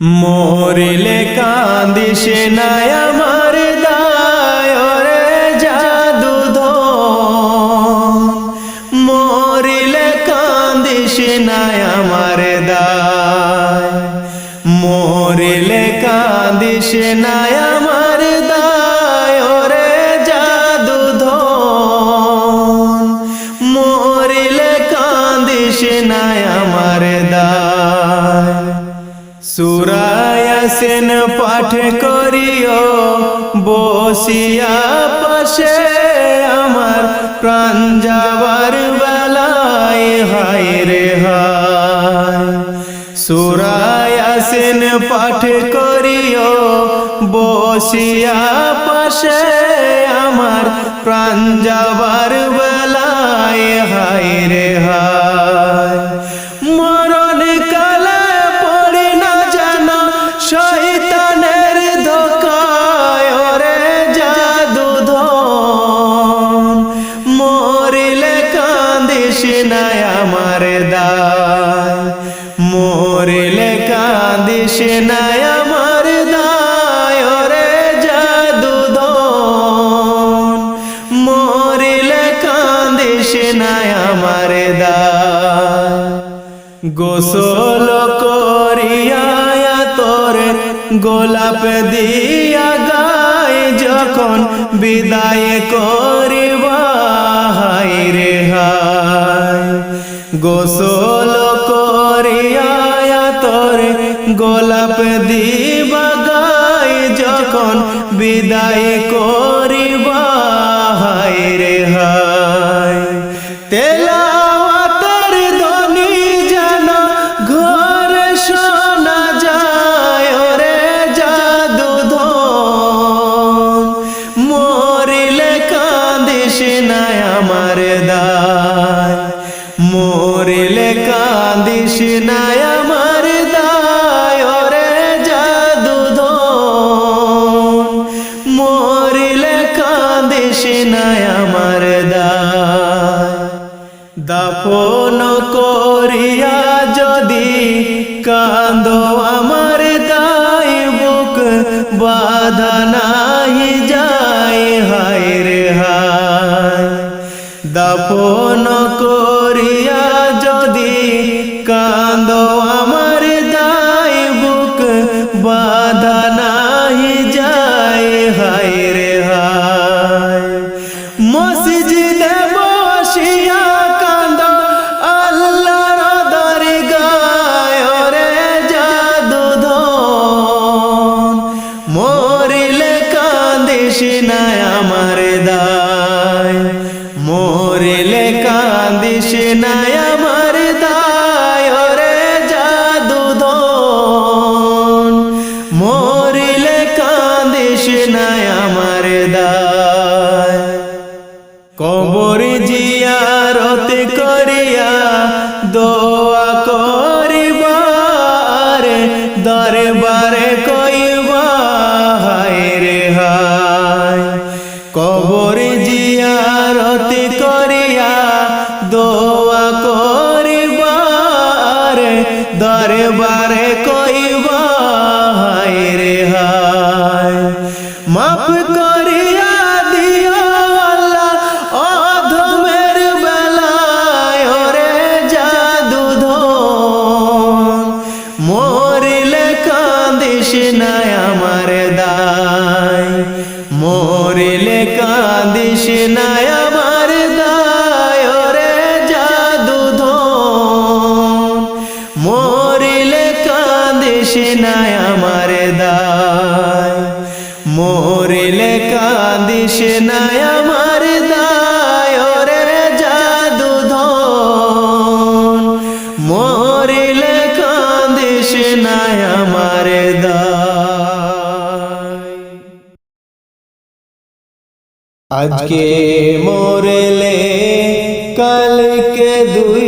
মোরলে কাঁদিস না আমার দায়রে জাদু মোরলে কাঁদিস না আমার দায়। মোরলে কাঁদিস না ইয়াসিন পাঠ করিও, বসিয়া পাশে আমার প্রাণ যাবার বেলায়, হায় রে হায়। সুরা পাঠ করিও, বসিয়া পাশে আমার প্রাণ যাবার দেশে নাই আমার দায়রে জাদুদন মরিলে কান্দেশে নাই আমার দা গোসল করিয়া তোর গোলাপ দিয়া গায় যখন বিদায় করিবা, হায় রে হায়। গোসল গোলাপ দি গাই যখন বিদায় করিবা হায় রে হায়। তেল আপন মরলে কাঁদিস নায়া আজকে মরলে কালকে দুই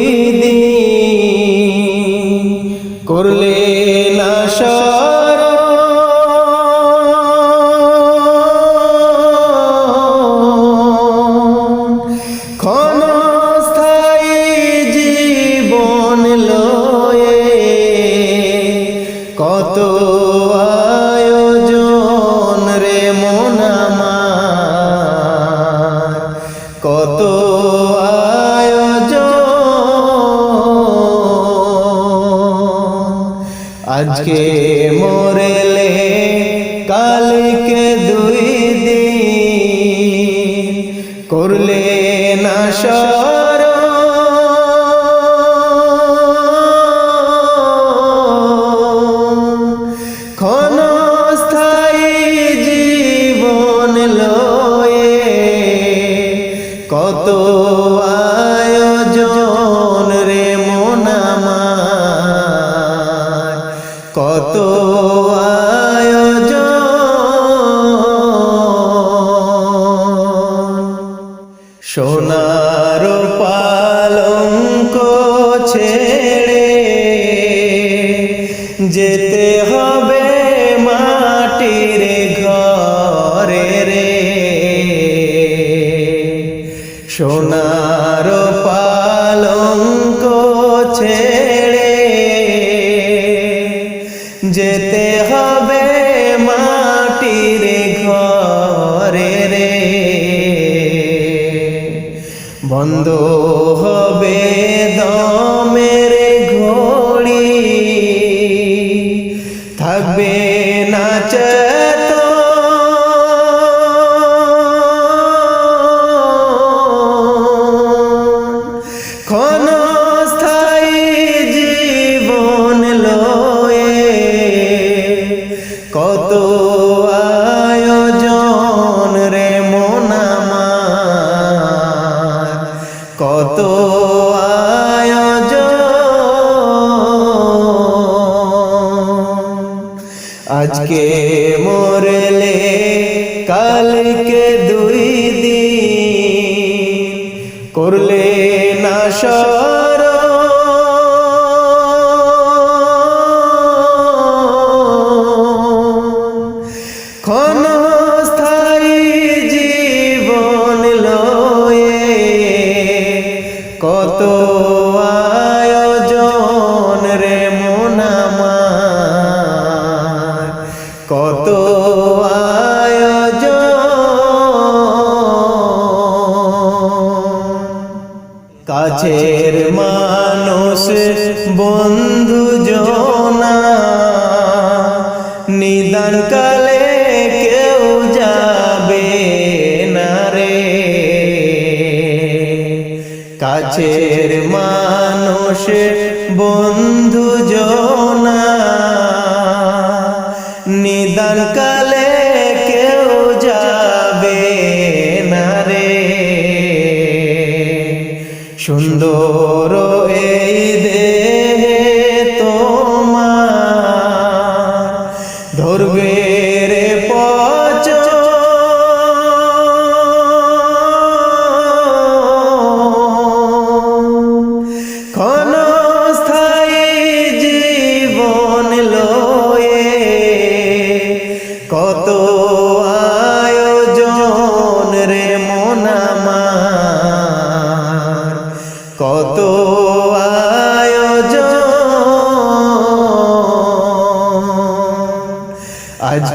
অন্ধ হবে। কত আয়োজন। আজকে কত কাছের মানুষ, বন্ধু জনা নিদান কালে কেউ যাবে না রে। কাছের মানুষ, বন্ধু জনা সুন্দর এই দেশ।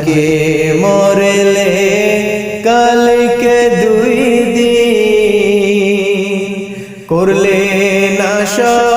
আজকে মরলে কালকে দুই দিন করলে না সব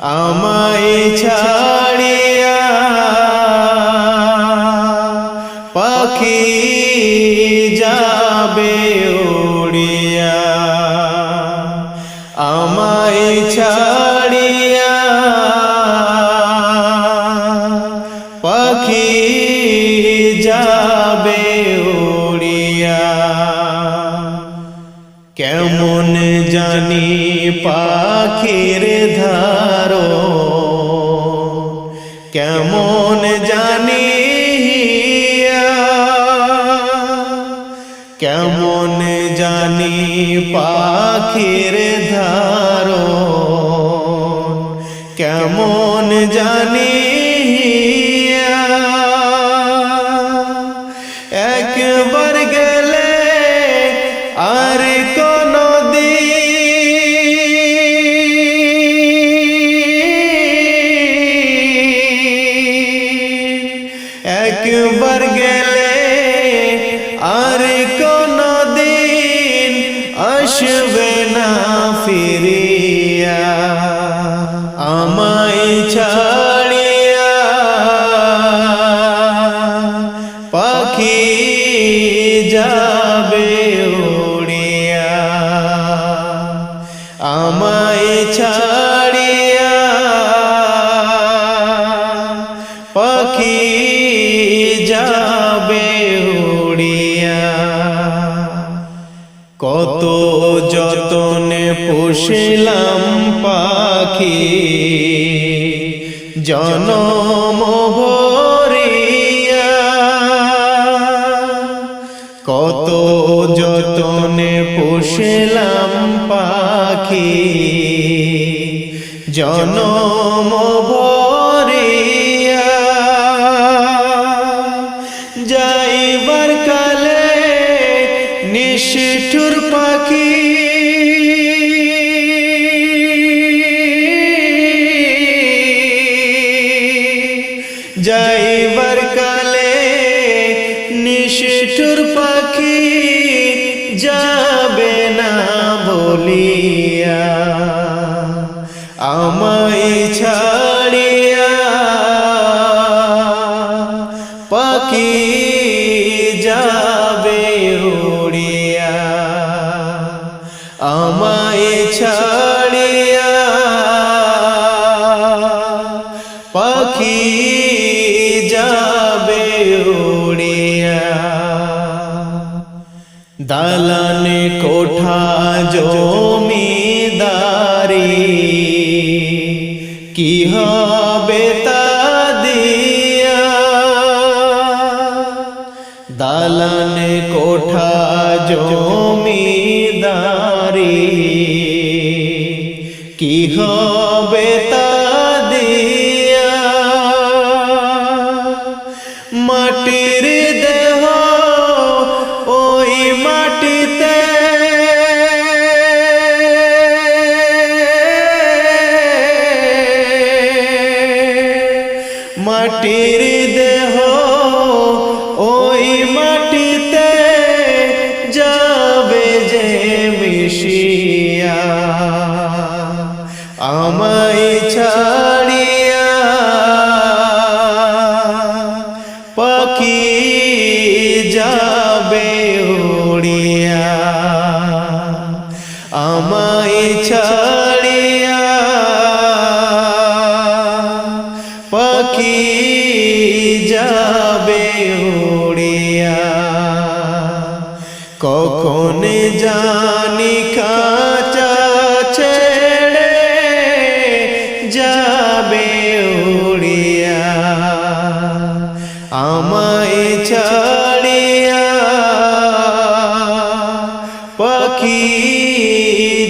আমায় ছাড়িয়া পাখি যাবে উড়িয়া। আমায় ছাড়িয়া পাখি যাবে উড়িয়া। কেমন জানি পাখি কেমন জানি পাখির ধারো কেমন জানি আমায় ছাড়িয়া পাখি যাবে উড়িয়া। আমায় ছাড়িয়া পাখি যাবে উড়িয়া। কত যতনে পুষিলাম পাখি জনম কত যতনে পোষলাম পাখি। জনম বলিয়া আমায় ছাড়িয়া পাখি জমিদারি। কি হবে তা পাখি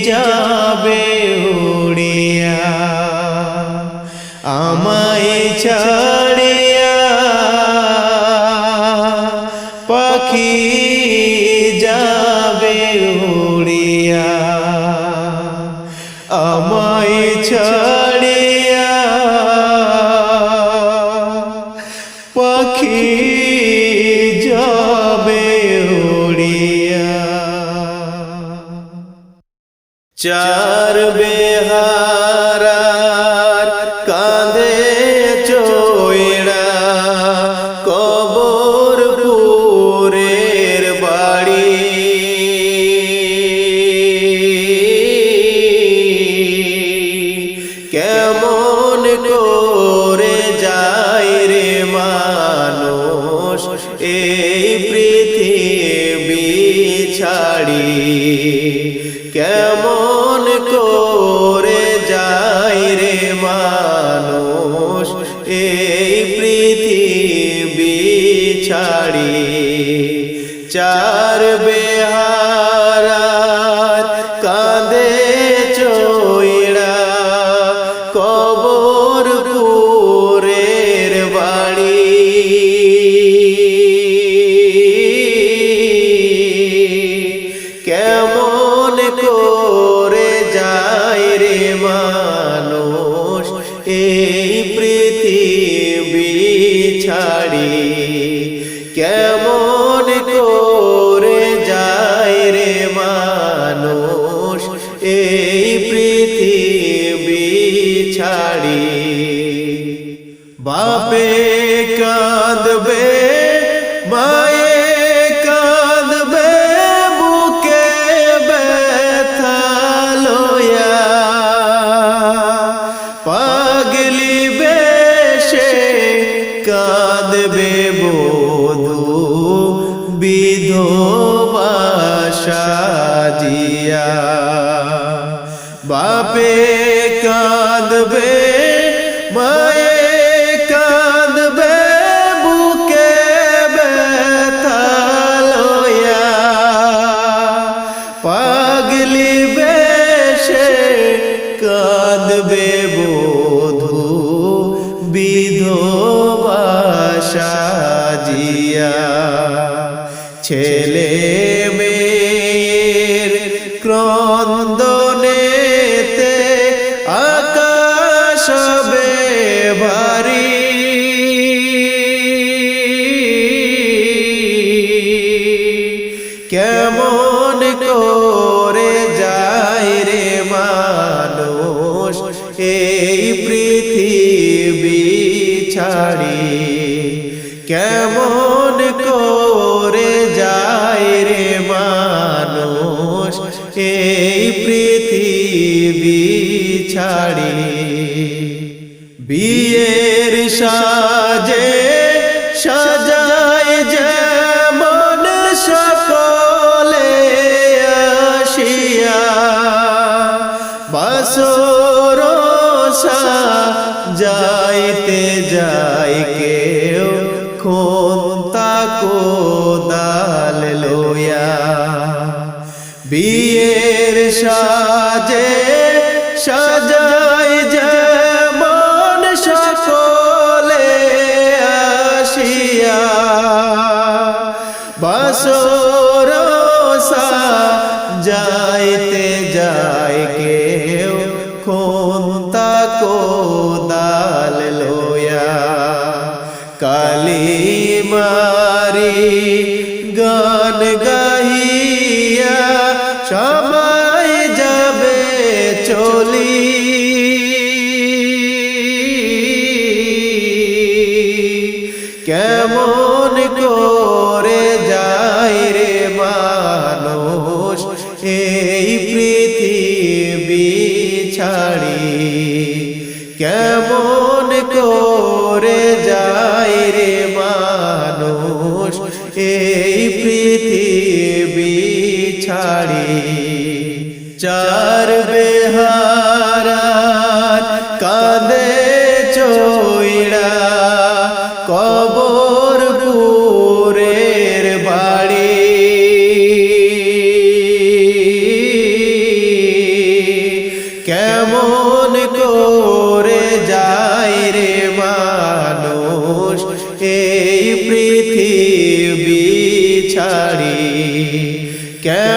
যাবে উড়িয়া আমায় ছাড়িয়া পাখি চার বেহারার বাপে কাঁদবে, মায়ে কাঁদবে, বুকে ব্যথা লোয়া পাগলি বেশে কাঁদবে বধু, বিধবা সাজিয়া। বাপে কাঁদবে Deus. ছাড়ি। কেমন করে যায় রে মানুষ এই পৃথিবী ছাড়ি। বিয়ের সাজে সাজা কেমন কেমন করে যায় রে মানুষ? এই পৃথিবী ছাড়ি কেমন